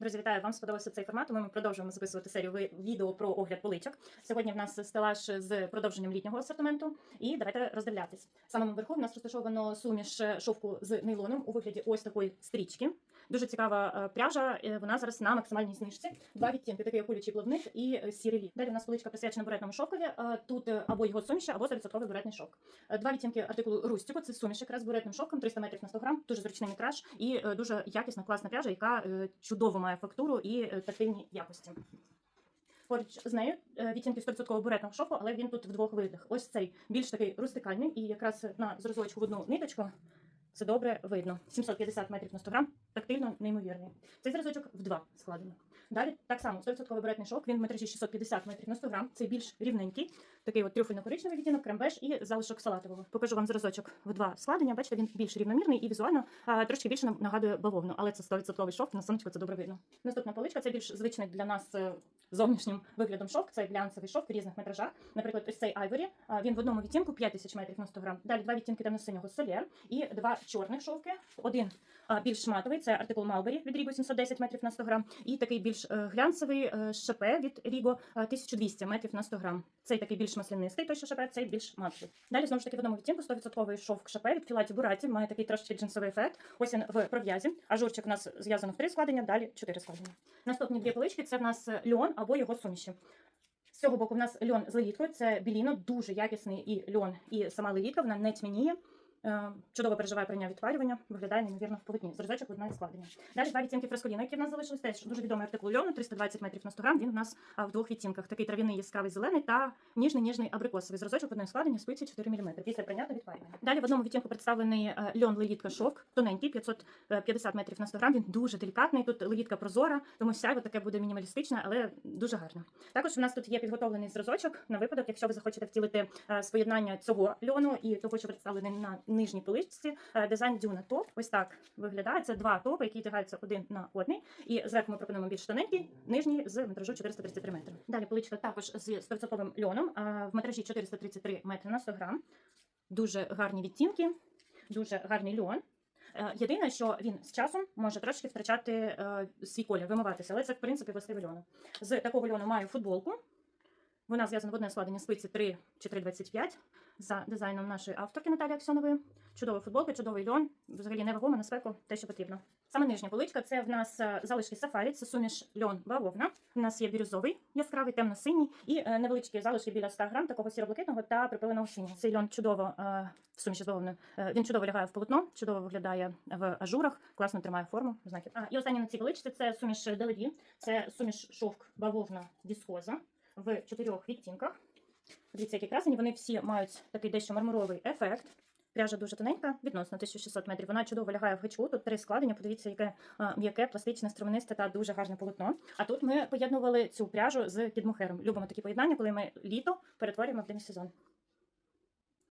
Друзі, вітаю! Вам сподобався цей формат. Ми продовжуємо записувати серію відео про огляд поличок. Сьогодні в нас стелаж з продовженням літнього асортименту. І давайте роздивлятись. В самому верху в нас розташовано суміш шовку з нейлоном у вигляді ось такої стрічки. Дуже цікава е, пряжа. е, Вона зараз на максимальній знижці. Два відтінки, такий колючий плавник і е, сірий лід. Далі у нас поличка присвячена буретному шовкові. Е, Тут е, або його суміші, або 100% буретний шовк. Е, Два відтінки артикулу Рустіко. Це суміш якраз буретним шовком, 300 метрів на 100 грам. Дуже зручний метраж і е, дуже якісна, класна пряжа, яка е, чудово має фактуру і е, тактильні якості. Поруч з нею е, відтінки 100% буретного шовку, але він тут в двох видах. Ось цей більш такий рустикальний, і якраз на зразочку в одну ниточку це добре видно. 750 метрів на 100 грам, тактильно неймовірний. Цей зразочок в два складено. Далі так само 100% буретний шовк, він в метражі 650 метрів на 100 грам. Цей більш рівненький, такий от трюфельно-коричневий відтінок, крембеж і залишок салатового. Покажу вам зразочок в два складення. Бачите, він більш рівномірний і візуально а, трошки більше нам нагадує бавовну, але це 100% шовк, на сонечку це добре видно. Наступна поличка це більш звичний для нас е, зовнішнім виглядом шовк. Це глянцевий шовк в різних метражах. Наприклад, ось цей Айворі. Він в одному відтінку 5000 метрів на 100 грам. Далі два відтінки темно-синього солєр і два чорних шовки. Один більш матовий, це артикул Малбері від Ріго 710 метрів на 100 грам. І такий більш е, глянцевий е, шапе від Ріго е, 1200 метрів на 100 грам. Цей такий більш маслянистий, той що шапе, цей більш матовий. Далі знову ж таки в одному відтінку 100% шовк шапе від Філаті Бураті. Має такий трошки джинсовий ефект. Ось він в пров'язі. Ажурчик у нас зв'язано в три складення, далі чотири складення. Наступні дві полички це в нас е, льон або його суміші. З цього боку в нас льон з леліткою, це біліно, дуже якісний і льон, і сама лелітка, вона не тьмяніє. Е, Чудово переживає прийняття відпарювання, виглядає неймовірно в полотні. Зразочок одна із складення. Далі два відтінки фресколіна, які в нас залишились. Теж дуже відомий артикул льону, 320 метрів на 100 грам. Він в нас в двох відтінках. Такий трав'яний яскравий зелений та ніжний ніжний абрикосовий. Зразочок одної складення спиці 4 мм після прийняття відпарювання. Далі в одному відтінку представлений е, льон лелітка шовк, тоненький, 550 метрів на 100 грам. Він дуже делікатний. Тут лелітка прозора, тому сяйво таке буде мінімалістичне, але дуже гарне. Також у нас тут є підготовлений зразочок на випадок, якщо ви захочете втілити е, споєднання цього льону і того, що представлений на нижній поличці. Е, Дизайн дюна топ. Ось так виглядає. Це два топи, які тягаються один на одний. І зверху ми пропонуємо більш тоненький, нижній з метражу 433 метри. Далі поличка також з 100% льоном в метражі 433 метри на 100 грам. Дуже гарні відтінки, дуже гарний льон. Е, Єдине, що він з часом може трошки втрачати е, свій колір, вимиватися, але це в принципі властиве льону. З такого льону маю футболку. Вона зв'язана в одне складення спиці 3 чи 3,25 за дизайном нашої авторки Наталі Аксьонової. Чудова футболка, чудовий льон. Взагалі невагома на спеку, те, що потрібно. Саме нижня поличка це в нас е, залишки сафарі, це суміш льон бавовна. У нас є бірюзовий, яскравий, темно-синій і е, невеличкі залишки біля 100 грам такого сіроблакитного та припиленого синього. Цей льон чудово е, в суміші з бавовною. Він чудово лягає в полотно, чудово виглядає в ажурах, класно тримає форму. Знаків. А і останнє на цій поличці це суміш Делеві, це суміш шовк бавовна віскоза в чотирьох відтінках. Дивіться, які красені. Вони всі мають такий дещо мармуровий ефект. Пряжа дуже тоненька, відносно 1600 метрів. Вона чудово лягає в гачку. Тут три складення. Подивіться, яке а, м'яке, пластичне, струменисте та дуже гарне полотно. А тут ми поєднували цю пряжу з кідмухером. Любимо такі поєднання, коли ми літо перетворюємо в демісезон.